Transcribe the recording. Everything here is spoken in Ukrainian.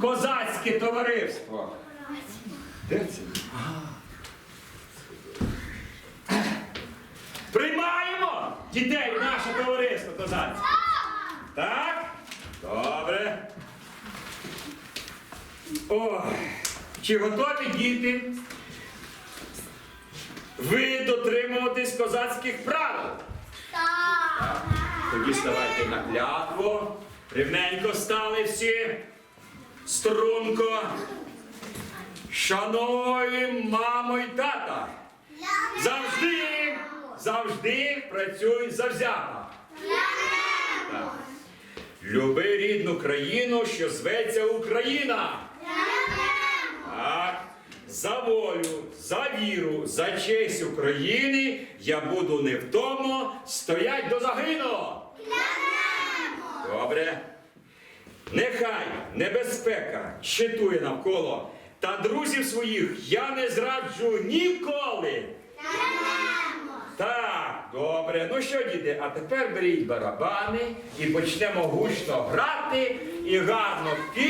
козацьке товариство. Де це? Приймаємо дітей в наше товариство козацьке. Так? Добре. Ой, чи готові діти? Ви дотримуватись козацьких правил? Так. Тоді ставайте на клятву. Рівненько стали всі. Струнко. Шановні мамо і тата. Завжди, завжди працюй завзято. Люби рідну країну, що зветься Україна. Так. За волю, за віру, за честь України я буду невтомно стоять до загину. Добре. Нехай небезпека щитує навколо, та друзів своїх я не зраджу ніколи. Так, добре. Ну що, діти, а тепер беріть барабани і почнемо гучно грати і гарно співати.